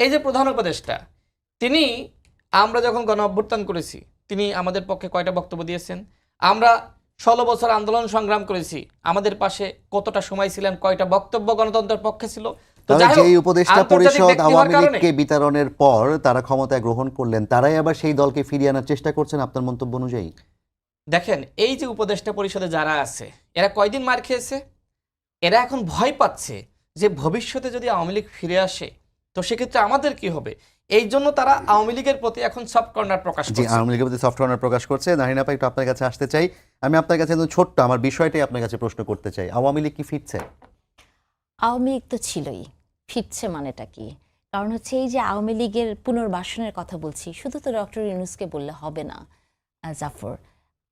এই যে প্রধান উপদেষ্টা তিনি আমরা যখন গণ অভ্যুত্থান করেছি তিনি আমাদের পক্ষে কয়টা বক্তব্য দিয়েছেন? আমরা ষোলো বছর আন্দোলন সংগ্রাম করেছি আমাদের পাশে কতটা সময় ছিলেন কয়টা বক্তব্য গণতন্ত্রের পক্ষে ছিল? যাই উপদেষ্টা পরিষদ আওয়ামী লীগকে বিতরণের পর তারা ক্ষমতায় গ্রহণ করলেন তারাই আবার সেই দলকে ফিরিয়ে আনার চেষ্টা করছেন আপনার মন্তব্য অনুযায়ী? দেখেন এই যে উপদেষ্টা পরিষদে যারা আছে এরা কয়দিন মার খেয়েছে? এরা এখন ভয় পাচ্ছে যে ভবিষ্যতে যদি আওয়ামী লীগ ফিরে আসে তো সেক্ষেত্রে আমাদের কি হবে? এই জন্য তারা আওয়ামী লীগের প্রতি এখন সফট কর্নার প্রকাশ করছে। আওয়ামী লীগের প্রতি সফট কর্নার প্রকাশ করছে। নাহিনা আপা একটু আপনার কাছে আসতে চাই। আমি আপনার কাছে একদম ছোট্ট আমার বিষয়টাই আপনার কাছে প্রশ্ন করতে চাই। আওয়ামী লীগ কি ফিরছে? আওয়ামী লীগ তো ছিলই। ফিরছে মানেটা কি? কারণ হচ্ছে এই যে আওয়ামী লীগের পুনর্বাসনের কথা বলছি শুধু তো ডক্টর ইউনুসকে বললে হবে না জাফর।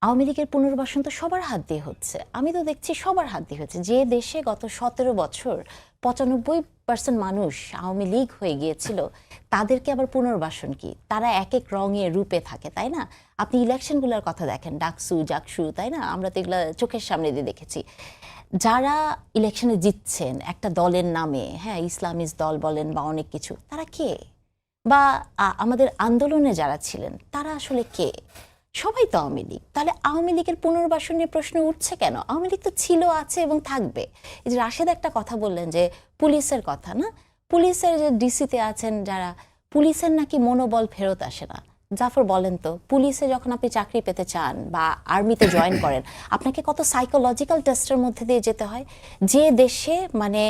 আওয়ামী লীগের পুনর্বাসন তো সবার হাত দিয়ে হচ্ছে। আমি তো দেখছি সবার হাত দিয়ে হচ্ছে। যে দেশে গত সতেরো বছর পঁচানব্বই পার্সেন্ট মানুষ আওয়ামী লীগ হয়ে গিয়েছিল, তাদেরকে আবার পুনর্বাসন কি? তারা এক এক রঙে রূপে থাকে, তাই না? আপনি ইলেকশনগুলোর কথা দেখেন, ডাকসু, জাকসু, তাই না? আমরা তো এগুলো চোখের সামনে দিয়ে দেখেছি। যারা ইলেকশনে জিতছেন, একটা দলের নামে হ্যাঁ ইসলামিস্ট দল বলেন বা অনেক কিছু, তারা কে? বা আমাদের আন্দোলনে যারা ছিলেন, তারা আসলে কে? সবাই তো আওয়ামী লীগ। তাহলে আওয়ামী লীগের পুনর্বাসন নিয়ে প্রশ্ন উঠছে কেন? আওয়ামী লীগ তো ছিল, আছে এবং থাকবে। এই যে রাশেদ একটা কথা বললেন যে পুলিশের কথা, না? পুলিশের যে ডিসিতে আছেন যারা, পুলিশের নাকি মনোবল ফেরত আসে না। জাফর বলেন তো পুলিশে যখন আপনি চাকরি পেতে চান বা আর্মিতে জয়েন করেন আপনাকে কত সাইকোলজিক্যাল টেস্টের মধ্যে দিয়ে যেতে হয়? যে দেশে মানে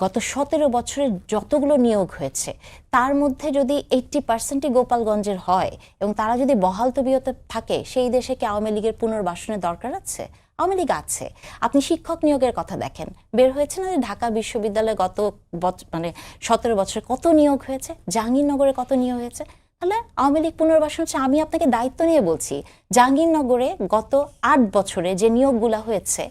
গত সতেরো বছরে যতগুলো নিয়োগ হয়েছে তার মধ্যে যদি এইট্টি পার্সেন্টই গোপালগঞ্জের হয় এবং তারা যদি বহাল তবিয়তে থাকে সেই দেশে কি আওয়ামী লীগের পুনর্বাসনের দরকার আছে? আওয়ামী লীগ আছে। আপনি শিক্ষক নিয়োগের কথা দেখেন। বের হয়েছে না যে ঢাকা বিশ্ববিদ্যালয়ে গত মানে সতেরো বছরে কত নিয়োগ হয়েছে? জাহাঙ্গীরনগরে কত নিয়োগ হয়েছে? তাহলে আওয়ামী লীগ পুনর্বাসন হচ্ছে, আমি আপনাকে দায়িত্ব নিয়ে বলছি, জাহাঙ্গীরনগরে গত আট বছরে যে নিয়োগগুলো হয়েছে,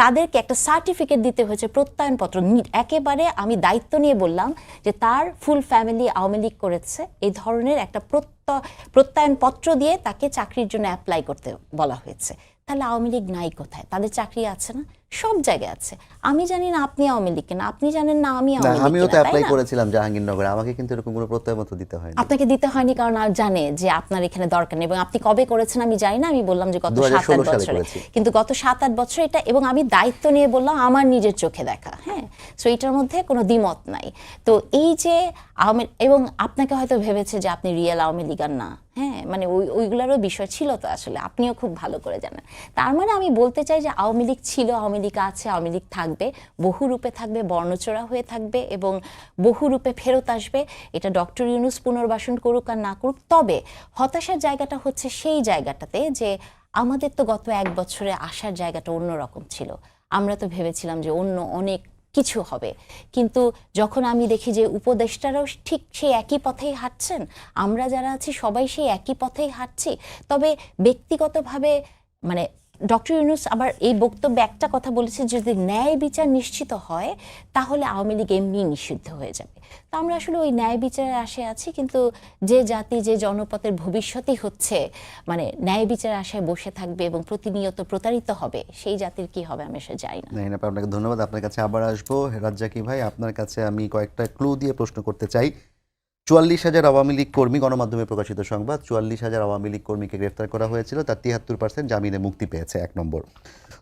তাদেরকে একটা সার্টিফিকেট দিতে হয়েছে, প্রত্যয়নপত্র। একেবারে আমি দায়িত্ব নিয়ে বললাম যে তার ফুল ফ্যামিলি আওয়ামী লীগ করেছে, এই ধরনের একটা প্রত্যয় প্রত্যয়নপত্র দিয়ে তাকে চাকরির জন্য অ্যাপ্লাই করতে বলা হয়েছে। তাহলে আওয়ামী লীগ নাই কোথায়? তাদের চাকরি আছে না? সব জায়গায় আছে। আমি জানি না আপনি আওয়ামী লীগ কিনা আপনি জানেন না আমি আওয়ামী লীগ আমিও তো অ্যাপ্লাই করেছিলাম জাহাঙ্গীরনগরে আমাকে কিন্তু এরকম কোনো প্রত্যয়মত দিতে হয়নি। আপনাকে দিতে হয়নি কারণ আর জানে যে আপনার এখানে দরকার নেই এবং আপনি কবে করেছেন আমি জানি না আমি বললাম যে গত 2016 সাত আট বছরে। কিন্তু গত সাত আট বছর এটা এবং আমি দায়িত্ব নিয়ে বললাম আমার নিজের চোখে দেখা হ্যাঁ? সো এটার মধ্যে কোনো দ্বিমত নাই। তো এই যে আওয়ামী এবং আপনাকে হয়তো ভেবেছে যে আপনি রিয়েল আওয়ামী লীগার না হ্যাঁ? মানে ওই ওইগুলোরও বিষয় ছিল তো আসলে আপনিও খুব ভালো করে জানেন। তার মানে আমি বলতে চাই যে আওয়ামী লীগ ছিল আওয়ামী লীগ আছে, আওয়ামী লীগ থাকবে, বহু রূপে থাকবে, বর্ণচোরা হয়ে থাকবে এবং বহু রূপে ফেরত আসবে। এটা ডক্টর ইউনুস পুনর্বাসন করুক আর না করুক, তবে হতাশার জায়গাটা হচ্ছে সেই জায়গাটাতে যে আমাদের তো গত এক বছরে আসার জায়গাটা অন্যরকম ছিল। আমরা তো ভেবেছিলাম যে অন্য অনেক কিছু হবে। কিন্তু যখন আমি দেখি যে উপদেষ্টারাও ঠিক সেই একই পথেই হাঁটছেন, আমরা যারা আছি সবাই সেই একই পথেই হাঁটছি। তবে ব্যক্তিগতভাবে মানে ডক্টর ইউনুস আবার এই বক্তব্যে একটা কথা বলেছে, যদি ন্যায় বিচার নিশ্চিত হয়, তাহলে আওয়ামী লীগ এমনি নিষিদ্ধ হয়ে যাবে। তো আমরা আসলে ওই ন্যায় বিচারের আশায় আছি, কিন্তু যে জাতি, যে জনপথের ভবিষ্যতই হচ্ছে মানে ন্যায় বিচারের আশায় বসে থাকবে এবং প্রতিনিয়ত প্রতারিত হবে, সেই জাতির কি হবে আমি সে জানি না। আপনাকে ধন্যবাদ। আপনার কাছে আবার আসব। রাজ্জাকি ভাই, আপনার কাছে আমি কয়েকটা ক্লু দিয়ে প্রশ্ন করতে চাই। চুয়াল্লিশ হাজার আওয়ামী লীগ কর্মী গণমাধ্যমে প্রকাশিত সংবাদ, চুয়াল্লিশ হাজার আওয়ামী লীগ কর্মীকে গ্রেফতার করা হয়েছিল, তার তিয়াত্তর পার্সেন্ট জামিনে মুক্তি পেয়েছে, এক নম্বর।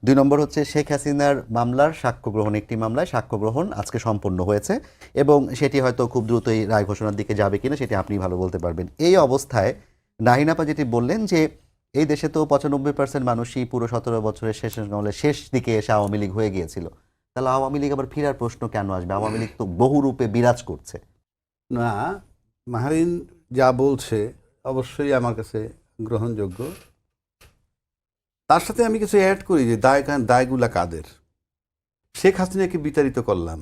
দুই নম্বর হচ্ছে শেখ হাসিনার মামলার সাক্ষ্য গ্রহণ, একটি মামলায় সাক্ষ্য গ্রহণ আজকে সম্পন্ন হয়েছে এবং সেটি হয়তো খুব দ্রুতই রায় ঘোষণার দিকে যাবে কিনা সেটি আপনি ভালো বলতে পারবেন। এই অবস্থায় নাহিনাপা যেটি বললেন যে, এই দেশে তো পঁচানব্বই পার্সেন্ট মানুষই পুরো সতেরো বছরের শেষ শেষ দিকে এসে আওয়ামী লীগ হয়ে গিয়েছিল। তাহলে আওয়ামী লীগ আবার ফিরার প্রশ্ন কেন আসবে? আওয়ামী লীগ তো বহু রূপে বিরাজ করছে। না মাহারিন যা বলছে অবশ্যই আমার কাছে গ্রহণযোগ্য। তার সাথে আমি কিছু অ্যাড করি যে দায় দায়গুলা কাদের? শেখ হাসিনাকে বিতাড়িত করলাম।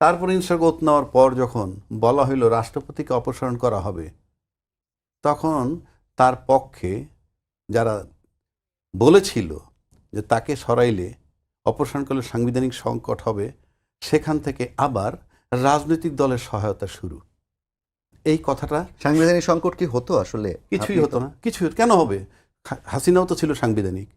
তারপর ইনসার ওত নেওয়ার পর যখন বলা হইল রাষ্ট্রপতিকে অপসারণ করা হবে, তখন তার পক্ষে যারা বলেছিল যে তাকে সরাইলে অপসারণ করলে সাংবিধানিক সংকট হবে, সেখান থেকে আবার রাজনৈতিক দলের সহায়তা শুরু। এই কথাটা সাংবিধানিক সংকট কি হতো আসলে? কিছুই হতো না। কিছু কেন হবে? হাসিনাও তো ছিল সাংবিধানিক।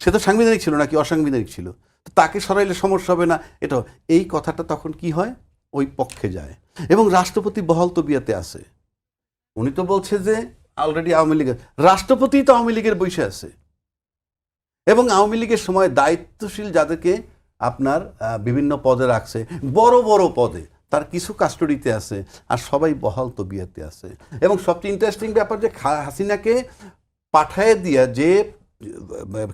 সে তো সাংবিধানিক ছিল নাকি অসাংবিধানিক ছিল? তাকে সরাইলে সমস্যা হবে না। এটা এই কথাটা তখন কি হয়? ওই পক্ষে যায়। এবং রাষ্ট্রপতি বহাল তবিয়াতে আছে। উনি তো বলছে যে অলরেডি আওয়ামী লীগের রাষ্ট্রপতি তো আওয়ামী লীগের বসে আছে। এবং আওয়ামী লীগের সময় দায়িত্বশীল যাদেরকে আপনার বিভিন্ন পদে রাখছে বড় বড় পদে তার কিছু কাস্টডিতে আছে আর সবাই বহাল তবিয়াতে আছে। এবং সবচেয়ে ইন্টারেস্টিং ব্যাপার যে হাসিনাকে পাঠায় দিয়া যে,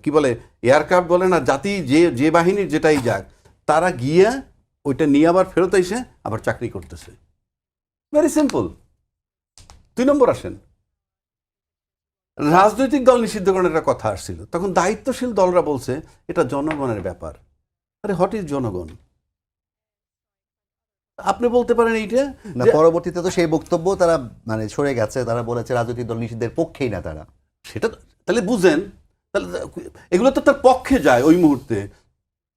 কি বলে এয়ারক্রাফট বলে না, জাতি যে যে বাহিনীর যেটাই যাক, তারা গিয়া ওইটা নিয়ে আবার ফেরত এসে আবার চাকরি করতেছে। ভেরি সিম্পল দুই নম্বর আসেন। রাজনৈতিক দল নিষিদ্ধকরণের একটা কথা আসছিল। তখন দায়িত্বশীল দলরা বলছে, এটা জনগণের ব্যাপার। আরে হট ইজ জনগণ? আপনি বলতে পারেন এইটা? না পরবর্তীতে তো সেই বক্তব্য তারা মানে সরে গেছে। তারা বলেছে রাজনৈতিক দল নিষিদ্ধের পক্ষেই না তারা। সেটা তাহলে বুঝেন। তাহলে এগুলো তো তার পক্ষে যায় ওই মুহূর্তে।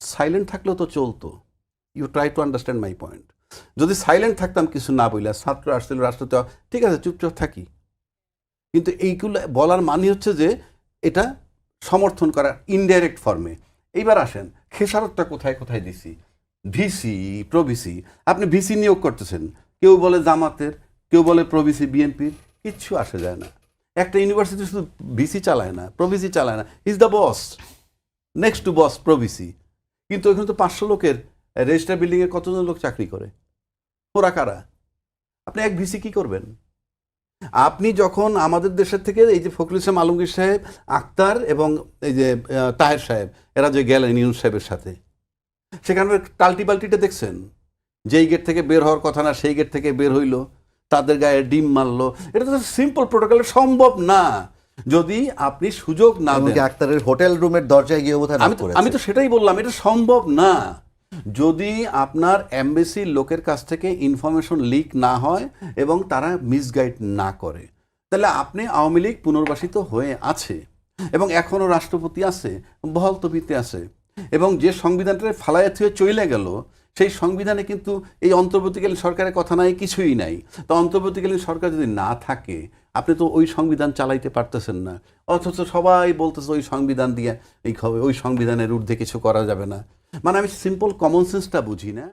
সাইলেন্ট থাকলেও তো চলতো। You try to understand my point যদি সাইলেন্ট থাকতাম কিছু না বইলা ছাত্র আসছিল রাষ্ট্রতে ঠিক আছে চুপচাপ থাকি। কিন্তু এইগুলো বলার মানে হচ্ছে যে এটা সমর্থন করা ইনডাইরেক্ট ফর্মে এইবার আসেন খেসারতটা কোথায় কোথায় দিছি? ভিসি, প্রভিসি, আপনি ভিসি নিয়োগ করতেছেন। কেউ বলে জামাতের, কেউ বলে প্রভিসি, বিএনপির, কিচ্ছু আসে যায় না। একটা ইউনিভার্সিটি শুধু ভিসি চালায় না, প্রভিসি চালায় না। Is the boss next to boss pro-VC. কিন্তু ওইখানে তো পাঁচশো লোকের, রেজিস্টার বিল্ডিংয়ে কতজন লোক চাকরি করে? ওরা কারা? আপনি এক ভিসি কি করবেন? আপনি যখন আমাদের দেশের থেকে, এই যে ফখরুল ইসলাম আলমগীর সাহেব, আক্তার এবং এই যে তাহের সাহেব, এরা যে গেলেন ইউনুস সাহেবের সাথে সেখানে টাল্টি পাল্টিটা দেখছেন? যেই গেট থেকে বের হওয়ার কথা না সেই গেট থেকে বের হইল তাদের গায়ে ডিম মারলো। এটা তো সিম্পল প্রোটোকলে সম্ভব না। যদি আপনি সুযোগ না দেন আক্তারের হোটেল রুমের দরজায় গিয়ে বোধহয় আমি। আমি তো সেটাই বললাম এটা সম্ভব না। যদি আপনার এমবেসির লোকের কাছ থেকে ইনফরমেশন লিক না হয় এবং তারা মিসগাইড না করে তাহলে আপনি আওয়ামী লীগ পুনর্বাসিত হয়ে আছে এবং এখনও রাষ্ট্রপতি আছে বহাল তবিতে আছে। এবং যে সংবিধানটা ফালাইয়া হয়ে চলে গেল, সেই সংবিধানে কিন্তু এই অন্তর্বর্তীকালীন সরকারের কথা নাই, কিছুই নাই। তো অন্তর্বর্তীকালীন সরকার যদি না থাকে, আপনি তো ওই সংবিধান চালাইতে পারতেছেন না। অথচ সবাই বলতেছে ওই সংবিধান দিয়ে এই খবর ওই সংবিধানের ঊর্ধ্বে কিছু করা যাবে না। মানে আমি সিম্পল কমন সেন্সটা বুঝি না।